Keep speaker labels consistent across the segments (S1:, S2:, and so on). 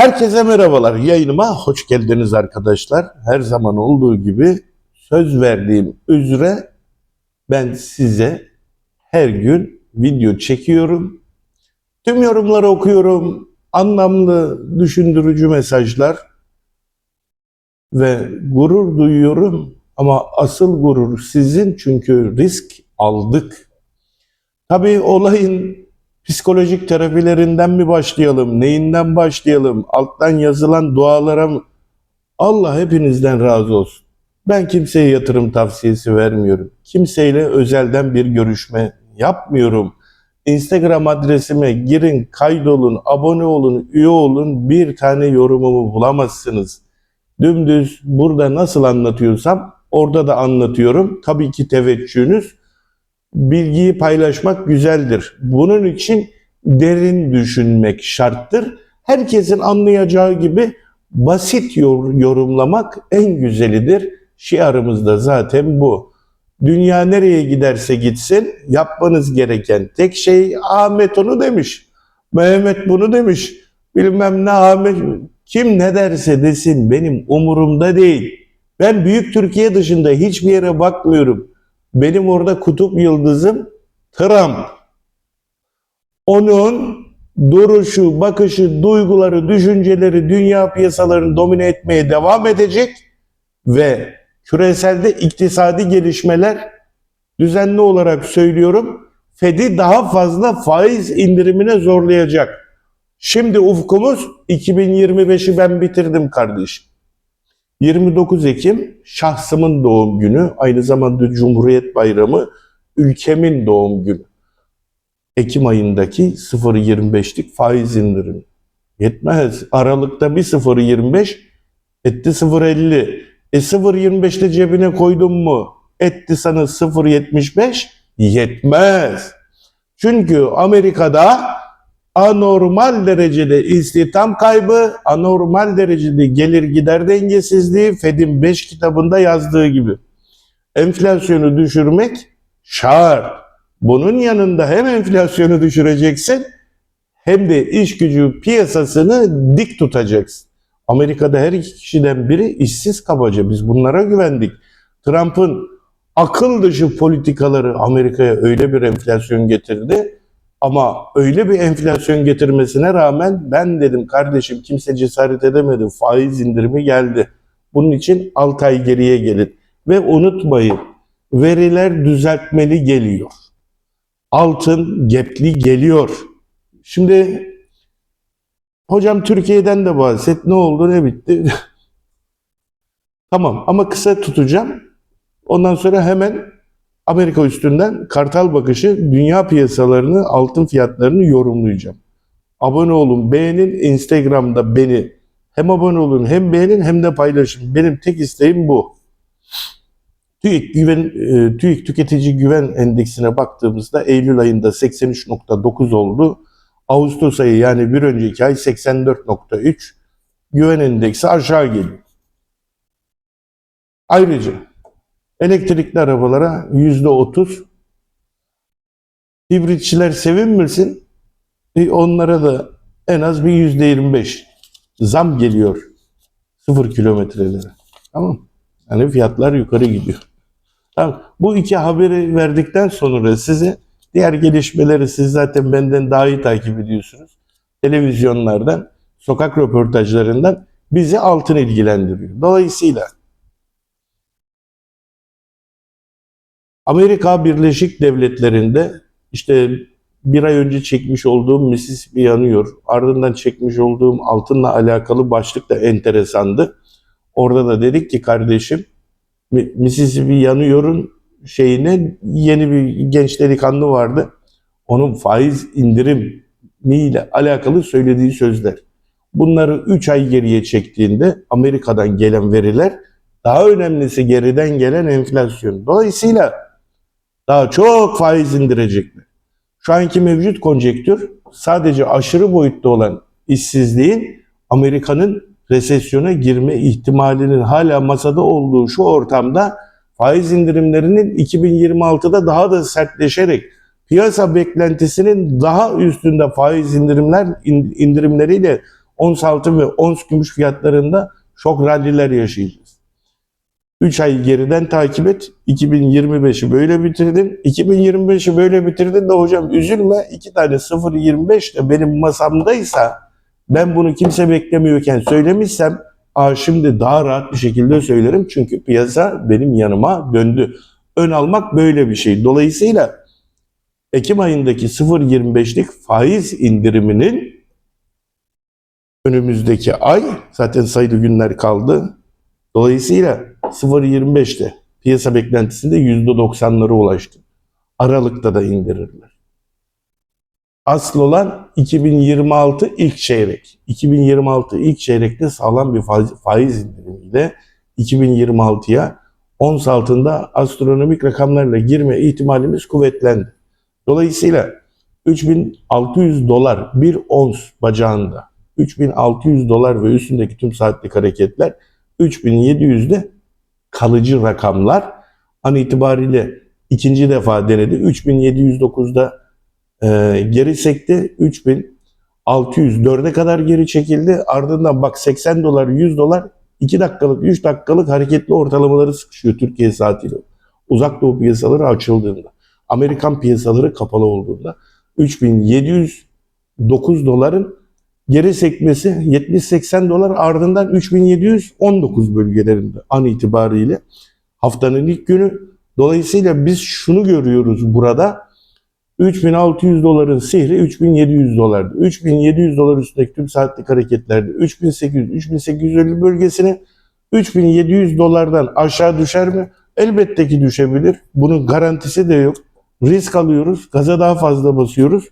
S1: Herkese merhabalar. Yayınıma hoş geldiniz arkadaşlar. Her zaman olduğu gibi söz verdiğim üzere ben size her gün video çekiyorum. Tüm yorumları okuyorum. Anlamlı, düşündürücü mesajlar ve gurur duyuyorum ama asıl gurur sizin çünkü risk aldık. Tabii olayın psikolojik terapilerinden mi başlayalım, neyinden başlayalım, alttan yazılan dualara mı? Allah hepinizden razı olsun. Ben kimseye yatırım tavsiyesi vermiyorum. Kimseyle özelden bir görüşme yapmıyorum. Instagram adresime girin, kaydolun, abone olun, üye olun. Bir tane yorumumu bulamazsınız. Dümdüz burada nasıl anlatıyorsam orada da anlatıyorum. Tabii ki teveccühünüz bilgiyi paylaşmak güzeldir. Bunun için derin düşünmek şarttır. Herkesin anlayacağı gibi basit yor- yorumlamak en güzelidir. Şiarımız da zaten bu. Dünya nereye giderse gitsin yapmanız gereken tek şey Ahmet onu demiş. Mehmet bunu demiş. Bilmem ne Ahmet kim ne derse desin benim umurumda değil. Ben büyük Türkiye dışında hiçbir yere bakmıyorum. Benim orada kutup yıldızım Trump. Onun duruşu, bakışı, duyguları, düşünceleri dünya piyasalarını domine etmeye devam edecek ve küreselde iktisadi gelişmeler düzenli olarak söylüyorum Fed'i daha fazla faiz indirimine zorlayacak. Şimdi ufkumuz 2025'i ben bitirdim kardeşim. 29 Ekim şahsımın doğum günü, aynı zamanda Cumhuriyet Bayramı, ülkemin doğum günü. Ekim ayındaki 0.25'lik faiz indirimi. Yetmez. Aralıkta bir 0.25 etti 0.50. E 0.25'te cebine koydun mu? Etti sana 0.75 yetmez. Çünkü Amerika'da anormal derecede istihdam kaybı, anormal derecede gelir gider dengesizliği Fed'in 5 kitabında yazdığı gibi. Enflasyonu düşürmek şart. Bunun yanında hem enflasyonu düşüreceksin hem de iş gücü piyasasını dik tutacaksın. Amerika'da her iki kişiden biri işsiz kabaca. Biz bunlara güvendik. Trump'ın akıl dışı politikaları Amerika'ya öyle bir enflasyon getirdi. Ama öyle bir enflasyon getirmesine rağmen ben dedim kardeşim kimse cesaret edemedi. Faiz indirimi geldi. Bunun için 6 ay geriye gelin. Ve unutmayın veriler düzeltmeli geliyor. Altın gepli geliyor. Şimdi hocam Türkiye'den de bahset. Ne oldu ne bitti? tamam ama kısa tutacağım. Ondan sonra hemen Amerika üstünden kartal bakışı dünya piyasalarını, altın fiyatlarını yorumlayacağım. Abone olun, beğenin. Instagram'da beni hem abone olun hem beğenin hem de paylaşın. Benim tek isteğim bu. TÜİK, güven, e, TÜİK tüketici güven endeksine baktığımızda Eylül ayında 83.9 oldu. Ağustos ayı yani bir önceki ay 84.3 güven endeksi aşağı geliyor. Ayrıca elektrikli arabalara yüzde otuz hibritçiler sevinmesin e, onlara da en az bir yüzde yirmi beş zam geliyor sıfır kilometrelere. Tamam? Yani fiyatlar yukarı gidiyor. Tamam. Bu iki haberi verdikten sonra size diğer gelişmeleri siz zaten benden daha iyi takip ediyorsunuz. Televizyonlardan, sokak röportajlarından bizi altın ilgilendiriyor. Dolayısıyla Amerika Birleşik Devletleri'nde işte bir ay önce çekmiş olduğum Mississippi yanıyor. Ardından çekmiş olduğum altınla alakalı başlık da enteresandı. Orada da dedik ki kardeşim Mi- Mississippi yanıyor'un şeyine yeni bir genç delikanlı vardı. Onun faiz indirimiyle alakalı söylediği sözler. Bunları 3 ay geriye çektiğinde Amerika'dan gelen veriler daha önemlisi geriden gelen enflasyon. Dolayısıyla daha çok faiz indirecekler. Şu anki mevcut konjektür sadece aşırı boyutta olan işsizliğin Amerika'nın resesyona girme ihtimalinin hala masada olduğu şu ortamda faiz indirimlerinin 2026'da daha da sertleşerek piyasa beklentisinin daha üstünde faiz indirimler in- indirimleriyle ons altın ve ons gümüş fiyatlarında şok ralliler yaşayacağız. 3 ay geriden takip et. 2025'i böyle bitirdin. 2025'i böyle bitirdin de hocam üzülme. 2 tane 0.25 de benim masamdaysa ben bunu kimse beklemiyorken söylemişsem aa şimdi daha rahat bir şekilde söylerim. Çünkü piyasa benim yanıma döndü. Ön almak böyle bir şey. Dolayısıyla Ekim ayındaki 0.25'lik faiz indiriminin önümüzdeki ay zaten sayılı günler kaldı. Dolayısıyla 0.25'te piyasa beklentisinde %90'lara ulaştı. Aralıkta da indirirler. Asıl olan 2026 ilk çeyrek. 2026 ilk çeyrekte sağlam bir faiz, indirimiyle 2026'ya ons altında astronomik rakamlarla girme ihtimalimiz kuvvetlendi. Dolayısıyla 3600 dolar bir ons bacağında 3600 dolar ve üstündeki tüm saatlik hareketler 3700'de kalıcı rakamlar an itibariyle ikinci defa denedi. 3709'da e, geri sekti. 3604'e kadar geri çekildi. Ardından bak 80 dolar 100 dolar 2 dakikalık 3 dakikalık hareketli ortalamaları sıkışıyor Türkiye saatiyle. Uzak Doğu piyasaları açıldığında. Amerikan piyasaları kapalı olduğunda 3709 doların geri sekmesi 70-80 dolar ardından 3719 bölgelerinde an itibariyle haftanın ilk günü. Dolayısıyla biz şunu görüyoruz burada. 3600 doların sihri 3700 dolardı. 3700 dolar üstündeki tüm saatlik hareketlerde 3800-3850 bölgesine 3700 dolardan aşağı düşer mi? Elbette ki düşebilir. Bunun garantisi de yok. Risk alıyoruz. Gaza daha fazla basıyoruz.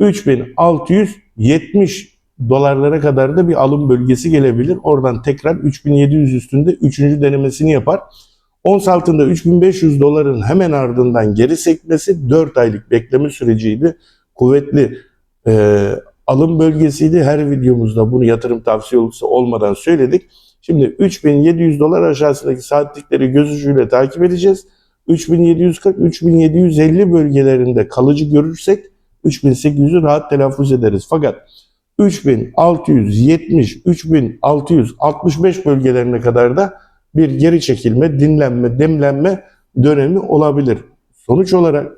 S1: 3670 dolarlara kadar da bir alım bölgesi gelebilir. Oradan tekrar 3700 üstünde 3. denemesini yapar. Ons altında 3500 doların hemen ardından geri sekmesi 4 aylık bekleme süreciydi. Kuvvetli e, alım bölgesiydi. Her videomuzda bunu yatırım tavsiyesi olmadan söyledik. Şimdi 3700 dolar aşağısındaki saatlikleri göz ucuyla takip edeceğiz. 3740-3750 bölgelerinde kalıcı görürsek 3800'ü rahat telaffuz ederiz. Fakat 3670, 3665 bölgelerine kadar da bir geri çekilme, dinlenme, demlenme dönemi olabilir. Sonuç olarak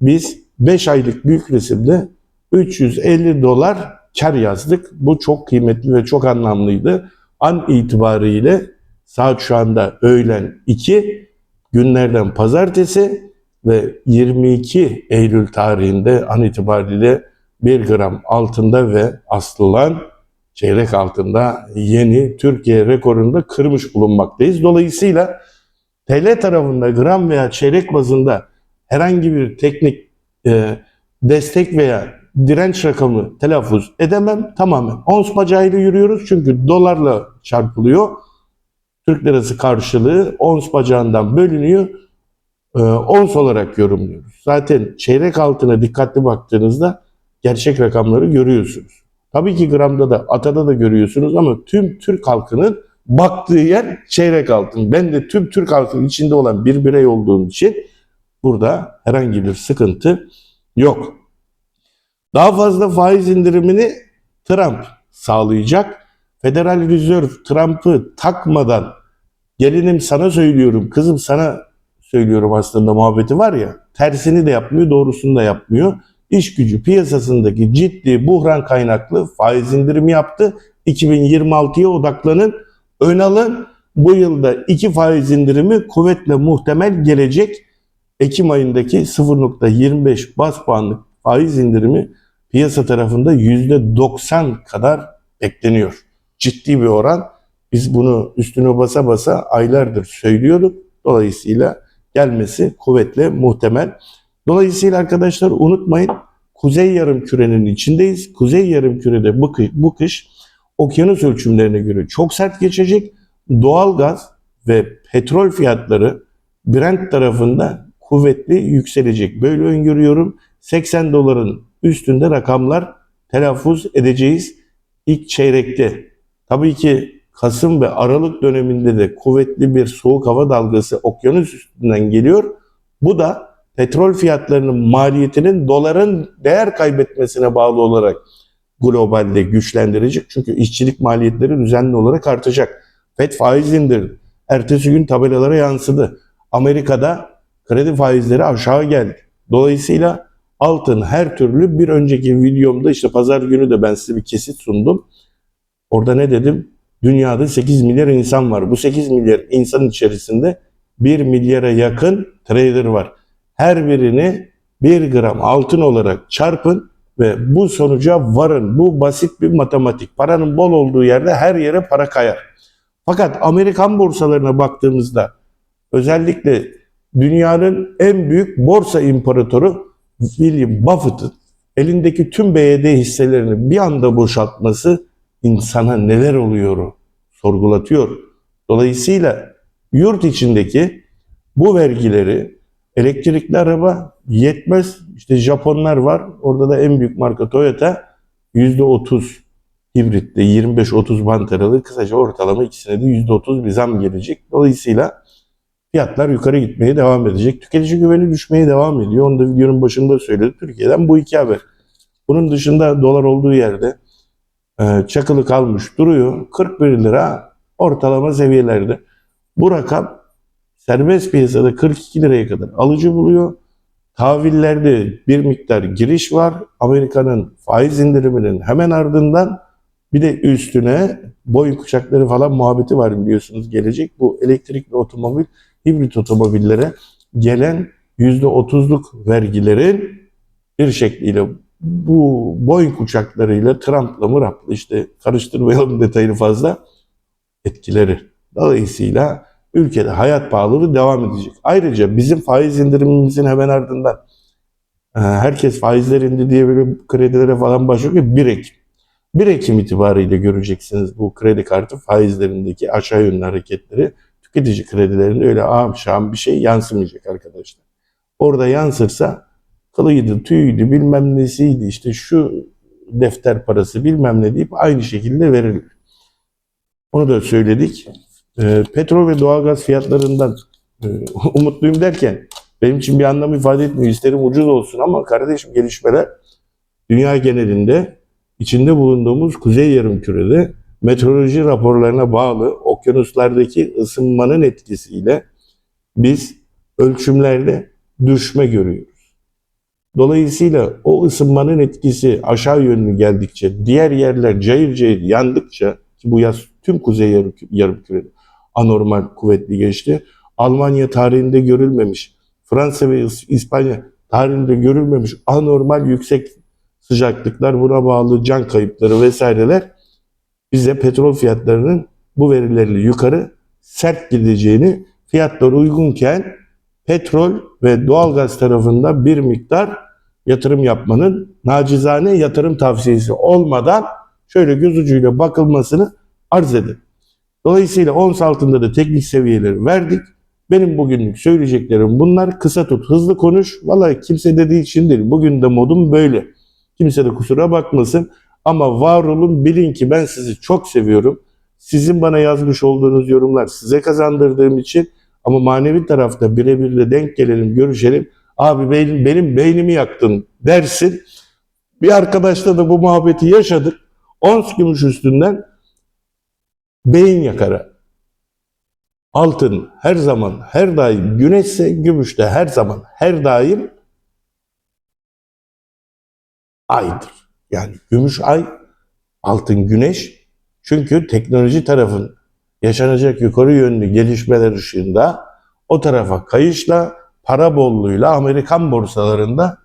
S1: biz 5 aylık büyük resimde 350 dolar kar yazdık. Bu çok kıymetli ve çok anlamlıydı. An itibariyle saat şu anda öğlen 2 günlerden pazartesi ve 22 Eylül tarihinde an itibariyle 1 gram altında ve aslılan çeyrek altında yeni Türkiye rekorunu da kırmış bulunmaktayız. Dolayısıyla TL tarafında gram veya çeyrek bazında herhangi bir teknik e, destek veya direnç rakamı telaffuz edemem. Tamamen ons bacağıyla yürüyoruz çünkü dolarla çarpılıyor. Türk lirası karşılığı ons bacağından bölünüyor. E, ons olarak yorumluyoruz. Zaten çeyrek altına dikkatli baktığınızda gerçek rakamları görüyorsunuz. Tabii ki gramda da atada da görüyorsunuz ama tüm Türk halkının baktığı yer çeyrek altın. Ben de tüm Türk halkının içinde olan bir birey olduğum için burada herhangi bir sıkıntı yok. Daha fazla faiz indirimini Trump sağlayacak. Federal Reserve Trump'ı takmadan gelinim sana söylüyorum, kızım sana söylüyorum aslında muhabbeti var ya. Tersini de yapmıyor, doğrusunu da yapmıyor iş gücü piyasasındaki ciddi buhran kaynaklı faiz indirimi yaptı. 2026'ya odaklanın. Ön alın. Bu yılda iki faiz indirimi kuvvetle muhtemel gelecek. Ekim ayındaki 0.25 bas puanlık faiz indirimi piyasa tarafında %90 kadar bekleniyor. Ciddi bir oran. Biz bunu üstüne basa basa aylardır söylüyorduk. Dolayısıyla gelmesi kuvvetle muhtemel. Dolayısıyla arkadaşlar unutmayın Kuzey Yarımküre'nin içindeyiz. Kuzey Yarımküre'de bu, bu kış okyanus ölçümlerine göre çok sert geçecek. Doğalgaz ve petrol fiyatları Brent tarafında kuvvetli yükselecek. Böyle öngörüyorum. 80 doların üstünde rakamlar telaffuz edeceğiz ilk çeyrekte. Tabii ki Kasım ve Aralık döneminde de kuvvetli bir soğuk hava dalgası okyanus üstünden geliyor. Bu da petrol fiyatlarının maliyetinin doların değer kaybetmesine bağlı olarak globalde güçlendirecek. Çünkü işçilik maliyetleri düzenli olarak artacak. FED faiz indirdi. Ertesi gün tabelalara yansıdı. Amerika'da kredi faizleri aşağı geldi. Dolayısıyla altın her türlü bir önceki videomda işte pazar günü de ben size bir kesit sundum. Orada ne dedim? Dünyada 8 milyar insan var. Bu 8 milyar insanın içerisinde 1 milyara yakın trader var. Her birini 1 gram altın olarak çarpın ve bu sonuca varın. Bu basit bir matematik. Paranın bol olduğu yerde her yere para kayar. Fakat Amerikan borsalarına baktığımızda özellikle dünyanın en büyük borsa imparatoru William Buffett'ın elindeki tüm BYD hisselerini bir anda boşaltması insana neler oluyor sorgulatıyor. Dolayısıyla yurt içindeki bu vergileri elektrikli araba yetmez. İşte Japonlar var. Orada da en büyük marka Toyota %30 hibritte 25-30 bantaralı kısaca ortalama ikisine de %30 bir zam gelecek. Dolayısıyla fiyatlar yukarı gitmeye devam edecek. Tüketici güveni düşmeye devam ediyor. Onu da videonun başında söyledim. Türkiye'den bu iki haber. Bunun dışında dolar olduğu yerde e, çakılı kalmış duruyor. 41 lira ortalama seviyelerde. Bu rakam serbest piyasada 42 liraya kadar alıcı buluyor. Tahvillerde bir miktar giriş var. Amerika'nın faiz indiriminin hemen ardından bir de üstüne boy kuşakları falan muhabbeti var biliyorsunuz gelecek. Bu elektrikli otomobil, hibrit otomobillere gelen %30'luk vergilerin bir şekliyle bu Boeing uçaklarıyla Trump'la Mırap'la işte karıştırmayalım detayını fazla etkileri. Dolayısıyla ülkede hayat pahalılığı devam edecek. Ayrıca bizim faiz indirimimizin hemen ardından e, herkes faizler indi diye böyle kredilere falan ki 1 Ekim. 1 Ekim itibariyle göreceksiniz bu kredi kartı faizlerindeki aşağı yönlü hareketleri. Tüketici kredilerinde öyle ağam şam bir şey yansımayacak arkadaşlar. Orada yansırsa kılıydı, tüyüydü, bilmem nesiydi işte şu defter parası bilmem ne deyip aynı şekilde verilir. Onu da söyledik. E, petrol ve doğalgaz fiyatlarından e, umutluyum derken benim için bir anlam ifade etmiyor. İsterim ucuz olsun ama kardeşim gelişmeler dünya genelinde içinde bulunduğumuz kuzey yarımkürede meteoroloji raporlarına bağlı okyanuslardaki ısınmanın etkisiyle biz ölçümlerde düşme görüyoruz. Dolayısıyla o ısınmanın etkisi aşağı yönlü geldikçe, diğer yerler cayır cayır yandıkça ki bu yaz tüm kuzey yarım, yarımkürede anormal kuvvetli geçti. Almanya tarihinde görülmemiş, Fransa ve İspanya tarihinde görülmemiş anormal yüksek sıcaklıklar, buna bağlı can kayıpları vesaireler bize petrol fiyatlarının bu verilerle yukarı sert gideceğini, fiyatlar uygunken petrol ve doğalgaz tarafında bir miktar yatırım yapmanın nacizane yatırım tavsiyesi olmadan şöyle göz ucuyla bakılmasını arz edin. Dolayısıyla ons altında da teknik seviyeleri verdik. Benim bugünlük söyleyeceklerim bunlar. Kısa tut, hızlı konuş. Vallahi kimse dediği için değil. Bugün de modum böyle. Kimse de kusura bakmasın. Ama var olun bilin ki ben sizi çok seviyorum. Sizin bana yazmış olduğunuz yorumlar size kazandırdığım için ama manevi tarafta birebir de denk gelelim, görüşelim. Abi benim, benim beynimi yaktın dersin. Bir arkadaşla da bu muhabbeti yaşadık. Ons gümüş üstünden beyin yakara. Altın her zaman, her daim güneşse gümüş de her zaman, her daim aydır. Yani gümüş ay, altın güneş. Çünkü teknoloji tarafın yaşanacak yukarı yönlü gelişmeler ışığında o tarafa kayışla, para bolluğuyla Amerikan borsalarında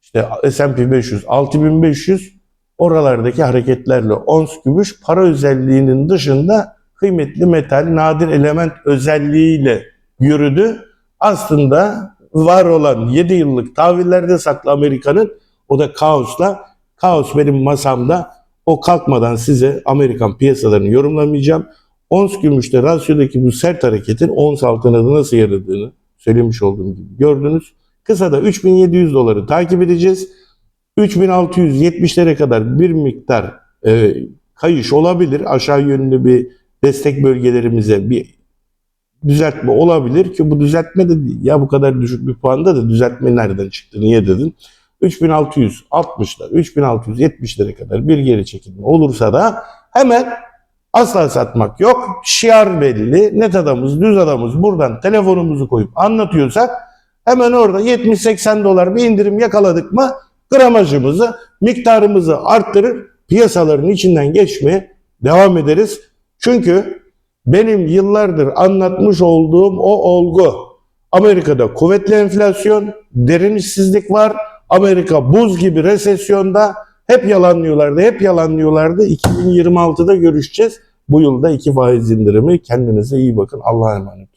S1: işte S&P 500, 6500 oralardaki hareketlerle ons gümüş para özelliğinin dışında kıymetli metal, nadir element özelliğiyle yürüdü. Aslında var olan 7 yıllık tahvillerde saklı Amerika'nın o da kaosla. Kaos benim masamda. O kalkmadan size Amerikan piyasalarını yorumlamayacağım. Ons gümüşte rasyodaki bu sert hareketin ons altına da nasıl yaradığını söylemiş olduğum gibi gördünüz. Kısa da 3700 doları takip edeceğiz. 3670'lere kadar bir miktar e, kayış olabilir. Aşağı yönlü bir destek bölgelerimize bir düzeltme olabilir ki bu düzeltme de. Ya bu kadar düşük bir puanda da düzeltme nereden çıktı? Niye dedin? 3660'lar, 3670'lere kadar bir geri çekilme olursa da hemen asla satmak yok. Şiar belli. Net adamız, düz adamız buradan telefonumuzu koyup anlatıyorsak hemen orada 70-80 dolar bir indirim yakaladık mı gramajımızı, miktarımızı arttırır, piyasaların içinden geçmeye devam ederiz. Çünkü benim yıllardır anlatmış olduğum o olgu Amerika'da kuvvetli enflasyon, derin işsizlik var. Amerika buz gibi resesyonda hep yalanlıyorlardı, hep yalanlıyorlardı. 2026'da görüşeceğiz. Bu yılda iki faiz indirimi. Kendinize iyi bakın. Allah'a emanet.